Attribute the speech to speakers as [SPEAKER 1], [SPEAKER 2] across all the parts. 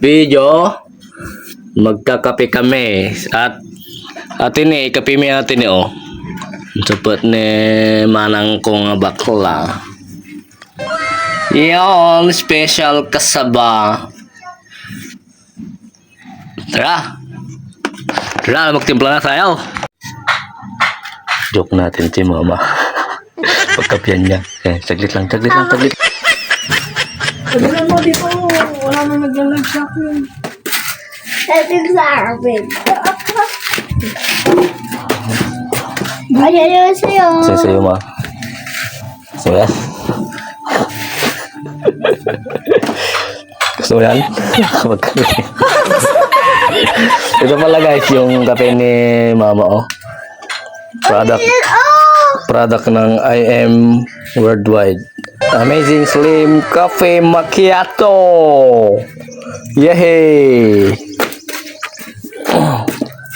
[SPEAKER 1] video, magkakape kami. At atin eh, kape mi atin eh oh. Sapat ni manang kong bakla. Yon, special kasaba. Tara. Tara, magtimpla na tayo. Joke natin si mama. Pagkapian niya. Eh, saglit lang, saglit lang, saglit.
[SPEAKER 2] Sabihan mo dito, wala na naglalag sa akin.
[SPEAKER 3] Ito sa akin. Ay, ayaw sa'yo.
[SPEAKER 1] Sa'yo, sa'yo, ma. Gusto mo yan? Gusto mo yan? Ito pala guys, yung kape ni mama, oh. Product,
[SPEAKER 3] Oh!
[SPEAKER 1] Product ng IM Worldwide. Amazing Slim Cafe Macchiato! Yehey!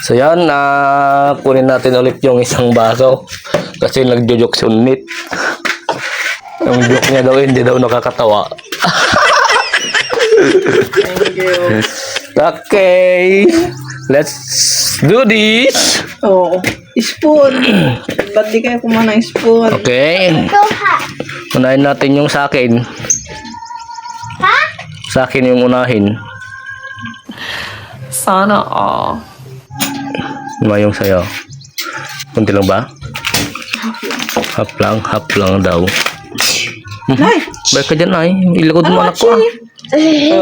[SPEAKER 1] So yan, na kunin natin ulit yung isang baso kasi nagjo-joke si Unit. Yung joke niya daw hindi daw nakakatawa.
[SPEAKER 2] Thank you.
[SPEAKER 1] Okay, let's do this.
[SPEAKER 2] Oo. Spoon. Ba't di kayo kumana ng spoon?
[SPEAKER 1] Okay,
[SPEAKER 3] Ito ha.
[SPEAKER 1] unahin natin yung sa akin.
[SPEAKER 3] Ha?
[SPEAKER 1] Sa akin yung unahin.
[SPEAKER 2] Sana all.
[SPEAKER 1] Lima yung sayo. Kunti lang ba? Half lang, half lang daw.
[SPEAKER 2] Nay!
[SPEAKER 1] Baik ka dyan ay. Ilagod mo anak ko ah.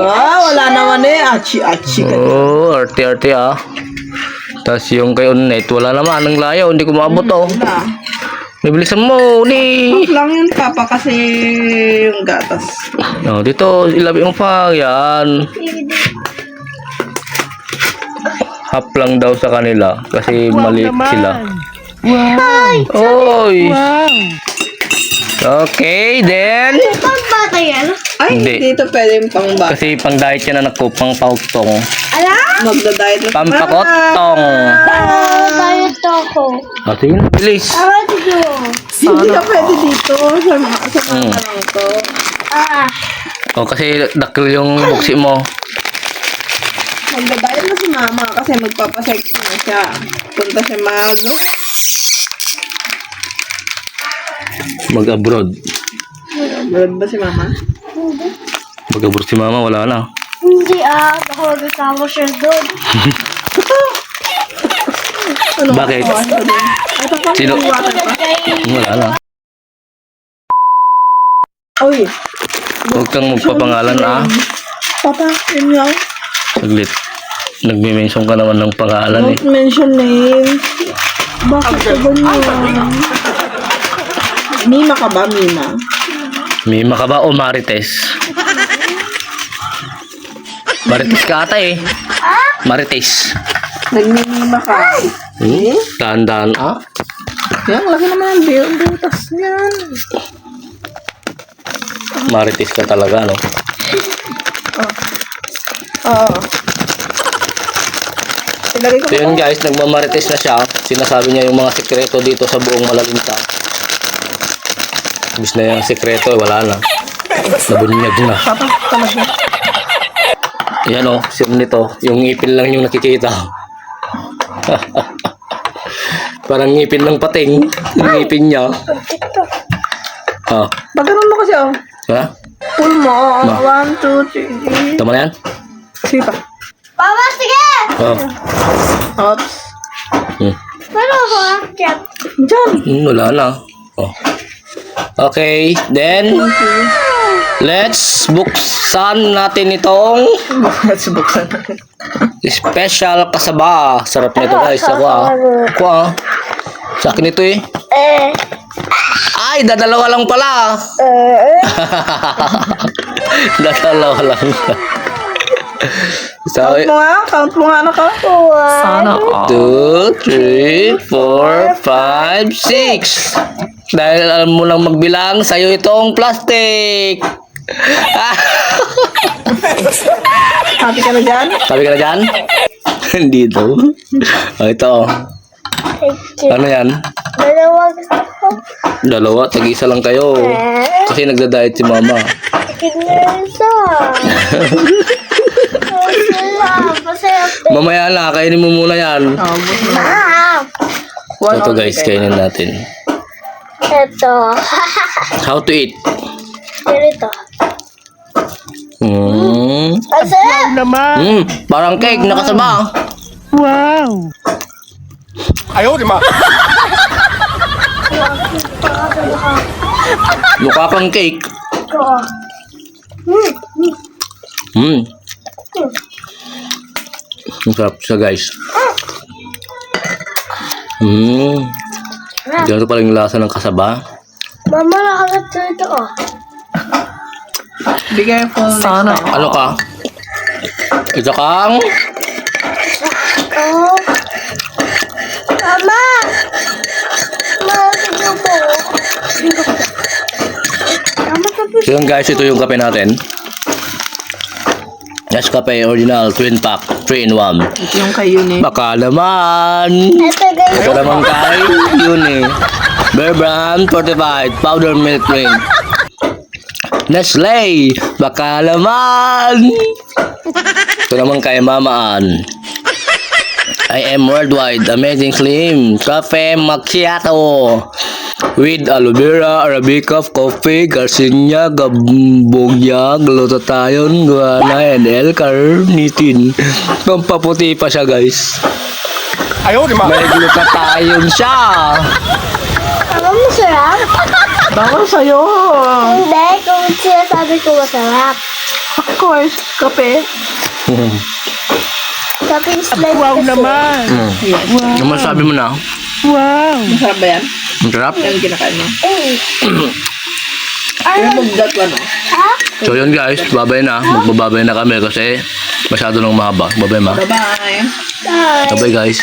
[SPEAKER 2] Ah, wala naman eh. Achi, achi ka.
[SPEAKER 1] Oo, oh, arte-arte ah. Tapos yung kay Unet, wala naman. Ang layo, hindi ko maabot oh.
[SPEAKER 2] Wala.
[SPEAKER 1] Bibilisan mo, ni.
[SPEAKER 2] Half lang yun, Papa, kasi yung gatas.
[SPEAKER 1] Oh, dito, ilabi mo pa. Yan. Half lang daw sa kanila. Kasi mali sila. Oy! Okay, then.
[SPEAKER 3] Yan.
[SPEAKER 2] Ay,
[SPEAKER 1] Hindi.
[SPEAKER 2] dito pwede yung pang bata.
[SPEAKER 1] Kasi pang diet yan na pang pautong.
[SPEAKER 3] Ala?
[SPEAKER 2] Magda-diet na.
[SPEAKER 1] Pampakotong.
[SPEAKER 3] Ah, tayo to ako.
[SPEAKER 1] Ah, sige na, bilis.
[SPEAKER 3] Ah, dito.
[SPEAKER 2] Hindi ka pwede dito. Sa, sa mga lang to.
[SPEAKER 3] Ah.
[SPEAKER 1] Oh, kasi dakil yung buksi mo.
[SPEAKER 2] Magda-diet na si mama kasi magpapasex na siya. Punta siya mag...
[SPEAKER 1] Mag-abroad.
[SPEAKER 2] Blood ba si mama?
[SPEAKER 1] Mag-abroad si mama, wala na.
[SPEAKER 3] Hindi ah. Baka magkasama siya doon.
[SPEAKER 2] Ano
[SPEAKER 1] Bakit?
[SPEAKER 2] Ano? Ito pa,
[SPEAKER 1] Sino?
[SPEAKER 2] may water pa.
[SPEAKER 1] Wala na.
[SPEAKER 2] Uy,
[SPEAKER 1] Huwag kang magpapangalan ah.
[SPEAKER 2] papa, yun nga.
[SPEAKER 1] Saglit. Nagme-mention ka naman ng pangalan eh.
[SPEAKER 2] Don't mention names. Bakit ka ganyan? Mima ka ba, Mima?
[SPEAKER 1] Mima ka ba o Marites? Marites ka ata eh. Marites.
[SPEAKER 2] Nagmimima ka.
[SPEAKER 1] Hmm? Tandaan ah.
[SPEAKER 2] Yan, laki naman ang bu- butas niyan.
[SPEAKER 1] Marites ka talaga no.
[SPEAKER 2] Oo. Ilagay ko
[SPEAKER 1] So yun guys, nagmamarites na siya. Sinasabi niya yung mga sekreto dito sa buong Malalinta. Ibig na yung sekreto, eh, wala na. Nabunyag na.
[SPEAKER 2] Papa, tamad na.
[SPEAKER 1] Yan o, sir nito. Yung ngipin lang yung nakikita. Parang ngipin ng pating. Yung ngipin niya. Ah,
[SPEAKER 2] Pag ganun mo kasi, oh.
[SPEAKER 1] ha?
[SPEAKER 2] Pull mo, oh.
[SPEAKER 1] Ma.
[SPEAKER 2] One, two, three.
[SPEAKER 1] Tama na yan?
[SPEAKER 2] Sige pa.
[SPEAKER 3] Papa, sige!
[SPEAKER 1] Oh.
[SPEAKER 2] Oops.
[SPEAKER 1] Hmm.
[SPEAKER 3] Pero ako ah. Diyan.
[SPEAKER 2] Diyan.
[SPEAKER 1] Hmm, wala na. Oh. Okay, then let's buksan natin itong
[SPEAKER 2] Subukan natin.
[SPEAKER 1] special kasaba. Sarap nito guys. Ako ah. Ako ah. Sa akin ito eh.
[SPEAKER 3] Eh.
[SPEAKER 1] Ay, dadalawa lang pala.
[SPEAKER 3] Eh.
[SPEAKER 1] dadalawa lang. so,
[SPEAKER 2] Count mo nga. Count mo nga, anak ka.
[SPEAKER 3] Sana
[SPEAKER 1] two, three, four, five, six. Dahil alam mo lang magbilang, sa'yo itong plastic.
[SPEAKER 2] Happy ka na dyan?
[SPEAKER 1] Sabi ka na dyan? Hindi daw. Oh, ito. Ano yan?
[SPEAKER 3] Dalawa.
[SPEAKER 1] Dalawa, tag-isa lang kayo. Kasi nagda-diet si mama.
[SPEAKER 3] Kinesa.
[SPEAKER 1] Mamaya na, kainin mo muna yan.
[SPEAKER 2] Oh,
[SPEAKER 1] Ito guys, kainin natin.
[SPEAKER 3] ito.
[SPEAKER 1] How to eat?
[SPEAKER 3] Ganito.
[SPEAKER 1] Mm.
[SPEAKER 3] Ang sarap.
[SPEAKER 2] Naman.
[SPEAKER 1] Mm, parang cake nakasaba.
[SPEAKER 2] Wow.
[SPEAKER 1] Mukha kang cake. Mm. Ang sarap siya guys. Mm. Ganito pala yung lasa ng kasaba.
[SPEAKER 3] Mama, nakagat ito oh.
[SPEAKER 2] Be careful next
[SPEAKER 3] Sana.
[SPEAKER 2] time.
[SPEAKER 1] Ano ka? Ito kang...
[SPEAKER 3] Oh. Mama!
[SPEAKER 1] So yun guys, ito yung kape natin. Yes, kape original, twin pack, 3 in 1.
[SPEAKER 2] Ito yung kay Uni.
[SPEAKER 1] Baka naman.
[SPEAKER 3] Ito guys.
[SPEAKER 1] Ito naman kay yun eh. Bear Brand Fortified Powder Milk Drink. Nestle. Baka naman. Ito naman kay Mamaan. I am worldwide amazing slim cafe macchiato with aloe vera, arabica, coffee, garcinia, gabugya, glutathione, guana, and L-carnitine. Pampaputi pa siya guys. May glutathione siya.
[SPEAKER 3] Mama, masarap?
[SPEAKER 2] Bawal sa'yo.
[SPEAKER 3] Hindi, kung sinasabi ko masarap.
[SPEAKER 2] Of course, kape.
[SPEAKER 3] Kaping slide
[SPEAKER 2] Wow
[SPEAKER 3] kasi.
[SPEAKER 2] naman. Yes.
[SPEAKER 1] Ano masabi mo na?
[SPEAKER 2] Wow. Masarap ba yan?
[SPEAKER 1] Ang sarap.
[SPEAKER 2] Yan yung kinakain mo.
[SPEAKER 3] Eh.
[SPEAKER 2] That one. oh.
[SPEAKER 3] Ha?
[SPEAKER 1] So yun guys, babay na. Magbababay na kami kasi masyado nang mahaba. Babay ma.
[SPEAKER 2] Bye-bye.
[SPEAKER 3] Bye.
[SPEAKER 1] Babay guys.